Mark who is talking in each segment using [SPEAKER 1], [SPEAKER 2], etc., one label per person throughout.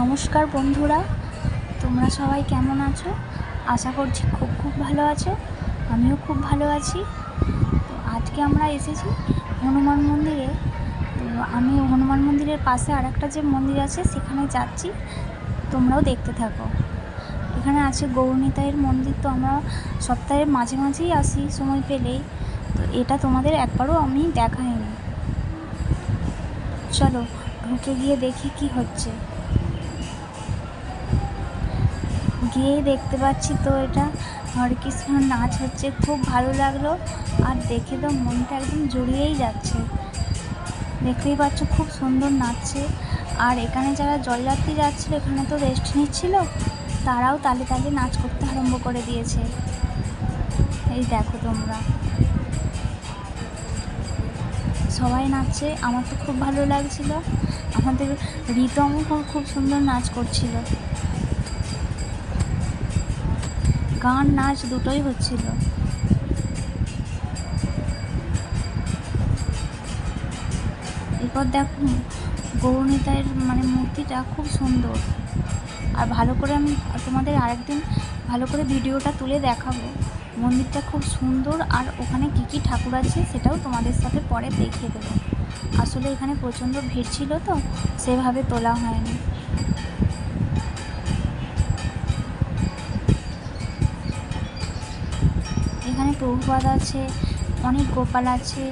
[SPEAKER 1] নমস্কার বন্ধুরা, তোমরা সবাই কেমন আছো? আশা করছি খুব খুব ভালো আছো, আমিও খুব ভালো আছি। তো আজকে আমরা এসেছি হনুমান মন্দিরে। তো আমি হনুমান মন্দিরের পাশে আর একটা যে মন্দির আছে, সেখানে যাচ্ছি। তোমরাও দেখতে থাকো। এখানে আছে গৌরনীতায়ের মন্দির, তো আমরা সপ্তাহের মাঝে মাঝেই আসি, সময় পেলেই। তো এটা তোমাদের একবারও আমি দেখাইনি। চলো, ঢুকে গিয়ে দেখি কি হচ্ছে। গিয়েই দেখতে পাচ্ছি তো এটা। হরেকৃষ্ণ নাচ হচ্ছে, খুব ভালো লাগল। আর দেখে তো মনটা একদম জড়িয়েই যাচ্ছে। দেখতেই পাচ্ছ খুব সুন্দর নাচছে। আর এখানে যারা জলযাত্রী যাচ্ছিল, এখানে তো রেস্ট নিচ্ছিল, তারাও তালে তালে নাচ করতে আরম্ভ করে দিয়েছে। এই দেখো তোমরা। সবাই নাচছে, আমার তো খুব ভালো লাগছিল। আমাদের রিতমও খুব- খুব সুন্দর নাচ করছিল। গান, নাচ দুটোই হচ্ছিল। এরপর দেখো গৌরনীতায়ের মানে মূর্তিটা খুব সুন্দর। আর ভালো করে আমি তোমাদের আরেকদিন ভালো করে ভিডিওটা তুলে দেখাবো। মন্দিরটা খুব সুন্দর, আর ওখানে কী কী ঠাকুর আছে সেটাও তোমাদের সাথে পরে দেখিয়ে দেবো। আসলে এখানে প্রচণ্ড ভিড় ছিল তো, সেভাবে তোলা হয়নি। এখানে প্রভুপাদ আছে, অনেক গোপাল আছে,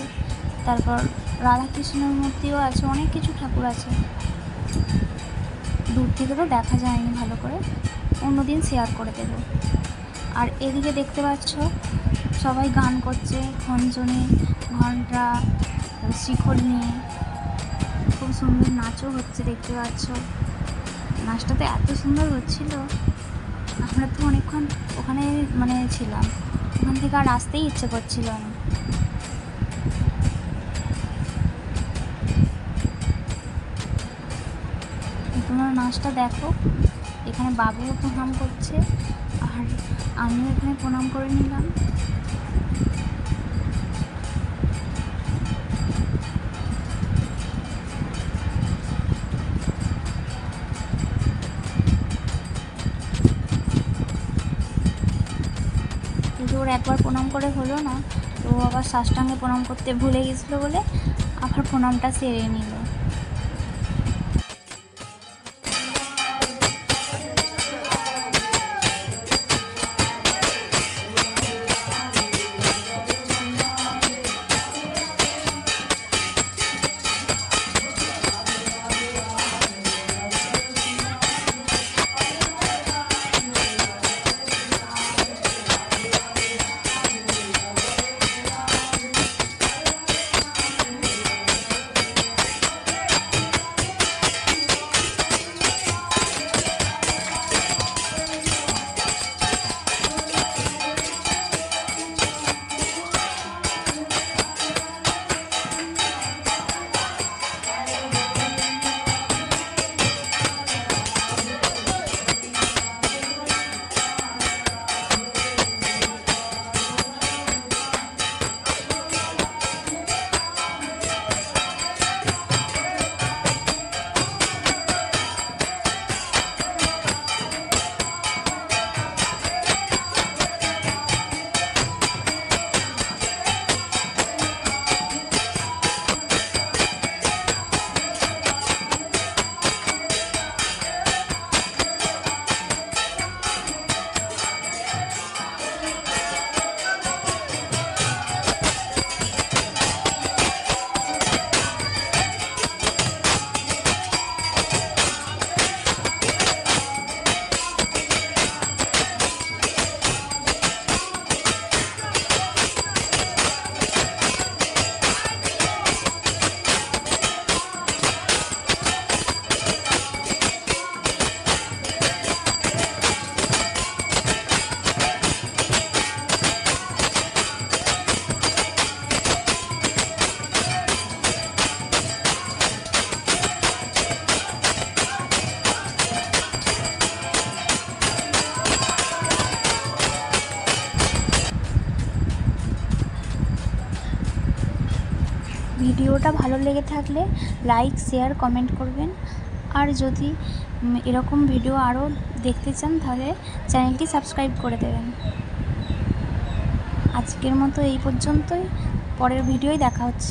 [SPEAKER 1] তারপর রাধাকৃষ্ণের মূর্তিও আছে, অনেক কিছু ঠাকুর আছে। দূর থেকে তো দেখা যায়নি ভালো করে, অন্যদিন শেয়ার করে দেবো। আর এদিকে দেখতে পাচ্ছ, সবাই গান করছে, খঞ্জনে ঘণ্টা শিখর নিয়ে। খুব সুন্দর নাচও হচ্ছে দেখতে পাচ্ছ। নাচটা তো এত সুন্দর হচ্ছিল। আমরা তো অনেকক্ষণ ওখানে মানে ছিলাম। ওখান থেকে আর আসতেই ইচ্ছে করছিল না। তোমার নাচটা দেখো। এখানে বাবুও প্রণাম করছে। আর আমিও এখানে প্রণাম করে নিলাম। ওর একবার প্রণাম করে হলো না। তো আবার সাষ্টাঙ্গে প্রণাম করতে ভুলে গেছিল বলে আবার প্রণামটা সেরে নিল। ভিডিওটা ভালো লেগে থাকলে লাইক, শেয়ার, কমেন্ট করবেন। আর যদি এরকম ভিডিও আরও দেখতে চান, তাহলে চ্যানেলটি সাবস্ক্রাইব করে দেবেন। আজকের মতো এই পর্যন্তই। পরের ভিডিওই দেখা হচ্ছে।